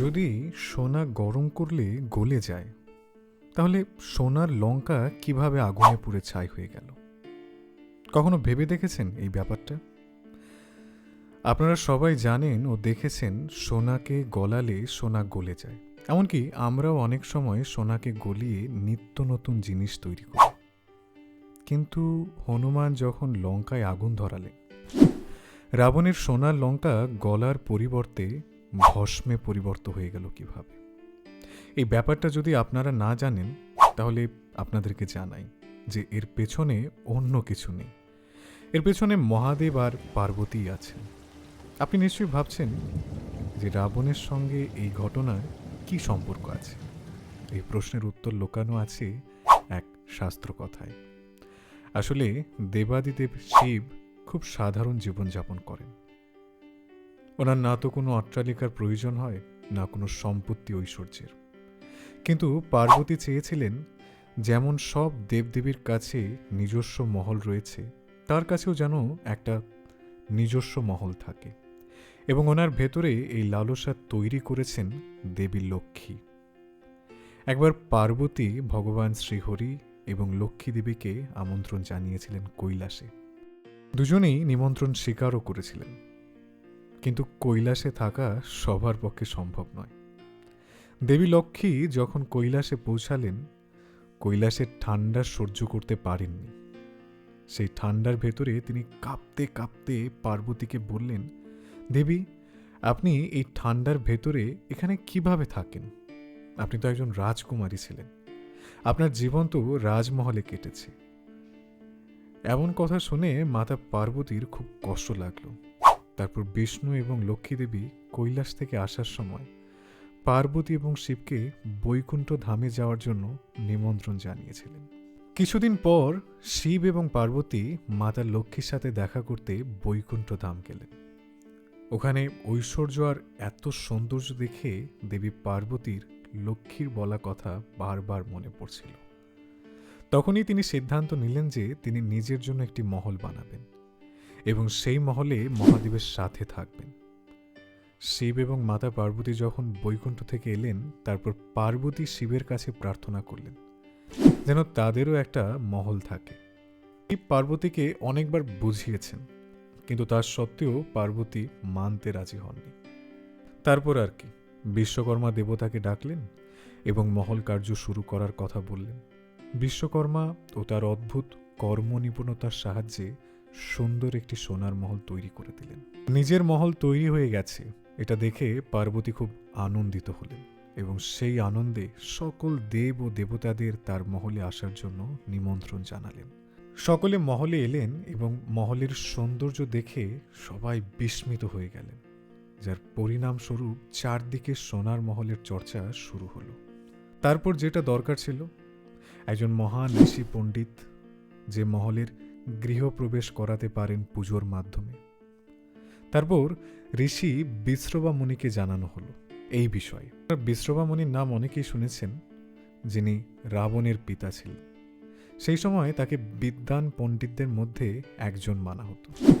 যদি সোনা গরম করলে গলে যায়, তাহলে সোনার লঙ্কা কীভাবে আগুনে পুড়ে ছাই হয়ে গেল? কখনো ভেবে দেখেছেন এই ব্যাপারটা? আপনারা সবাই জানেন ও দেখেছেন সোনাকে গলালে সোনা গলে যায়। এমনকি আমরাও অনেক সময় সোনাকে গলিয়ে নিত্য নতুন জিনিস তৈরি করি। কিন্তু হনুমান যখন লঙ্কায় আগুন ধরালেন, রাবণের সোনার লঙ্কা গলার পরিবর্তে ভস্মে পরিবর্ত হয়ে গেল কীভাবে? এই ব্যাপারটা যদি আপনারা না জানেন, তাহলে আপনাদেরকে জানাই যে এর পেছনে অন্য কিছু নেই। এর পেছনে মহাদেব আর পার্বতী আছেন। আপনি নিশ্চয়ই ভাবছেন যে রাবণের সঙ্গে এই ঘটনার কি সম্পর্ক আছে? এই প্রশ্নের উত্তর লোকানো আছে এক শাস্ত্র কথায় আসলে দেবাদিদেব শিব খুব সাধারণ জীবনযাপন করেন। ওনার না তো কোনো অট্টালিকার প্রয়োজন হয়, না কোনো সম্পত্তি ঐশ্বর্যের। কিন্তু পার্বতী চেয়েছিলেন যেমন সব দেবদেবীর কাছে নিজস্ব মহল রয়েছে, তার কাছেও যেন একটা নিজস্ব মহল থাকে এবং ওনার ভেতরে এই লালসা তৈরি করেছেন দেবী লক্ষ্মী। একবার পার্বতী ভগবান শ্রীহরি এবং লক্ষ্মী দেবীকে আমন্ত্রণ জানিয়েছিলেন কৈলাসে। দুজনেই নিমন্ত্রণ স্বীকারও করেছিলেন। কিন্তু কৈলাসে থাকা সবার পক্ষে সম্ভব নয়। দেবী লক্ষ্মী যখন কৈলাসে পৌঁছালেন, কৈলাসের ঠান্ডা সহ্য করতে পারেননি। সেই ঠান্ডার ভেতরে তিনি কাঁপতে কাঁপতে পার্বতীকে বললেন, দেবী, আপনি এই ঠান্ডার ভেতরে এখানে কীভাবে থাকেন? আপনি তো একজন রাজকুমারী ছিলেন। আপনার জীবন তো রাজমহলে কেটেছে। এমন কথা শুনে মাতা পার্বতীর খুব কষ্ট লাগল। তারপর বিষ্ণু এবং লক্ষ্মী দেবী কৈলাস থেকে আসার সময় পার্বতী এবং শিবকে বৈকুণ্ঠ ধামে যাওয়ার জন্য নিমন্ত্রণ জানিয়েছিলেন। কিছুদিন পর শিব এবং পার্বতী মাতা লক্ষ্মীর সাথে দেখা করতে বৈকুণ্ঠ ধাম গেলেন। ওখানে ঐশ্বর্য আর এত সৌন্দর্য দেখে দেবী পার্বতীর লক্ষ্মীর বলা কথা বারবার মনে পড়ছিল। তখনই তিনি সিদ্ধান্ত নিলেন যে তিনি নিজের জন্য একটি মহল বানাবেন। এবং সেই মহলে মহাদেবের সাথে থাকবেন। শিব এবং মাতা পার্বতী যখন বৈকুণ্ঠ থেকে এলেন, তারপর পার্বতী শিবের কাছে প্রার্থনা করলেন, যেন তাদেরও একটা মহল থাকে। শিব পার্বতীকে অনেকবার বুঝিয়েছেন, কিন্তু তার সত্ত্বেও পার্বতী মানতে রাজি হননি। তারপর আর কি, বিশ্বকর্মা দেবতাকে ডাকলেন এবং মহল কার্য শুরু করার কথা বললেন। বিশ্বকর্মা ও তার অদ্ভুত কর্মনিপুণতার সাহায্যে সুন্দর একটি সোনার মহল তৈরি করে দিলেন। নিজের মহল তৈরি হয়ে গেছে, এটা দেখে পার্বতী খুব আনন্দিত হলেন এবং সেই আনন্দে সকল দেব ও দেবতাদের তার মহলে আসার জন্য নিমন্ত্রণ জানালেন। সকলে মহলে এলেন এবং মহলের সৌন্দর্য দেখে সবাই বিস্মিত হয়ে গেলেন, যার পরিণামস্বরূপ চারদিকে সোনার মহলের চর্চা শুরু হলো। তারপর যেটা দরকার ছিল, একজন মহান ঋষি পণ্ডিত যে মহলের গৃহপ্রবেশ করাতে পারেন পুজোর মাধ্যমে। তারপর ঋষি বিশ্রবা মুনিকে জানানো হলো এই বিষয়ে। বিশ্রবা মুনির নাম অনেকেই শুনেছেন, যিনি রাবণের পিতা ছিলেন। সেই সময় তাকে বিদ্বান পণ্ডিতদের মধ্যে একজন মানা হতো।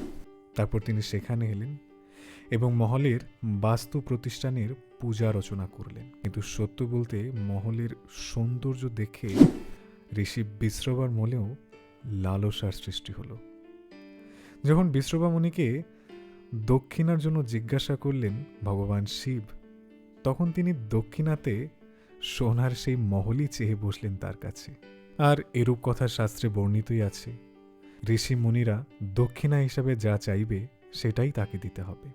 তারপর তিনি সেখানে এলেন এবং মহলের বাস্তু প্রতিষ্ঠানের পূজা রচনা করলেন। কিন্তু সত্য বলতে মহলের সৌন্দর্য দেখে ঋষি বিশ্রবার মলেও লালসার সৃষ্টি হলো। যখন বিশ্রবা মুনিকে দক্ষিণার জন্য জিজ্ঞাসা করলেন ভগবান শিব, তখন তিনি দক্ষিণাতে সোনার সেই মহলই চেয়ে বসলেন তার কাছে। আর এরূপ কথা শাস্ত্রে বর্ণিতই আছে, ঋষি মুনিরা দক্ষিণা হিসাবে যা চাইবে সেটাই তাকে দিতে হবে।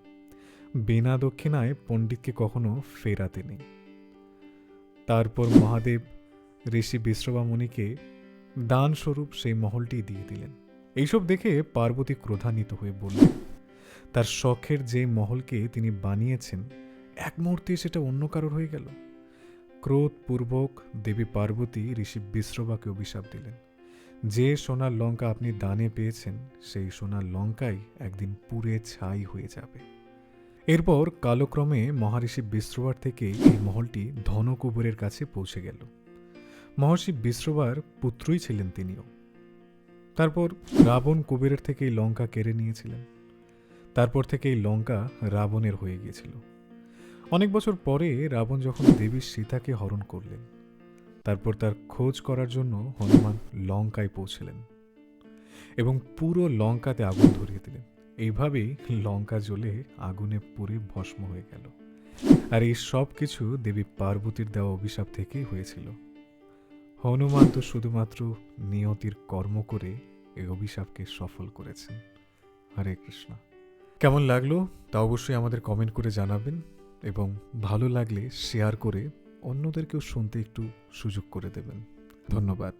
বিনা দক্ষিণায় পণ্ডিতকে কখনো ফেরাতে নেই। তারপর মহাদেব ঋষি বিশ্রবা মুনিকে দানস্বরূপ সেই মহলটি দিয়ে দিলেন। এইসব দেখে পার্বতী ক্রোধান্বিত হয়ে বললেন, তার শখের যে মহলকে তিনি বানিয়েছেন, এক মুহূর্তে সেটা অন্য কারোর হয়ে গেল? ক্রোধপূর্বক দেবী পার্বতী ঋষি বিশ্রবাকে অভিশাপ দিলেন, যে সোনার লঙ্কা আপনি দানে পেয়েছেন, সেই সোনার লঙ্কাই একদিন পুড়ে ছাই হয়ে যাবে। এরপর কালক্রমে মহারিষি বিশ্রবার থেকে এই মহলটি ধনকুবরের কাছে পৌঁছে গেল। মহর্ষি বিশ্রবার পুত্রই ছিলেন তিনিও। তারপর রাবণ কুবেরের থেকে এই লঙ্কা কেড়ে নিয়েছিলেন। তারপর থেকে এই লঙ্কা রাবণের হয়ে গিয়েছিল। অনেক বছর পরে রাবণ যখন দেবী সীতাকে হরণ করলেন, তারপর তার খোঁজ করার জন্য হনুমান লঙ্কায় পৌঁছলেন এবং পুরো লঙ্কাতে আগুন ধরিয়ে দিলেন। এইভাবেই লঙ্কা জ্বলে আগুনে পুড়ে ভস্ম হয়ে গেল। আর এই সব কিছু দেবী পার্বতীর দেওয়া অভিশাপ থেকেই হয়েছিল। হনুমান তো শুধুমাত্র নিয়তির কর্ম করে এই অভিশাপকে সফল করেছেন। হরে কৃষ্ণ। কেমন লাগল? তা অবশ্যই আমাদের কমেন্ট করে জানাবেন এবং ভালো লাগলে শেয়ার করে অন্যদেরকেও শুনতে একটু সুযোগ করে দেবেন। ধন্যবাদ।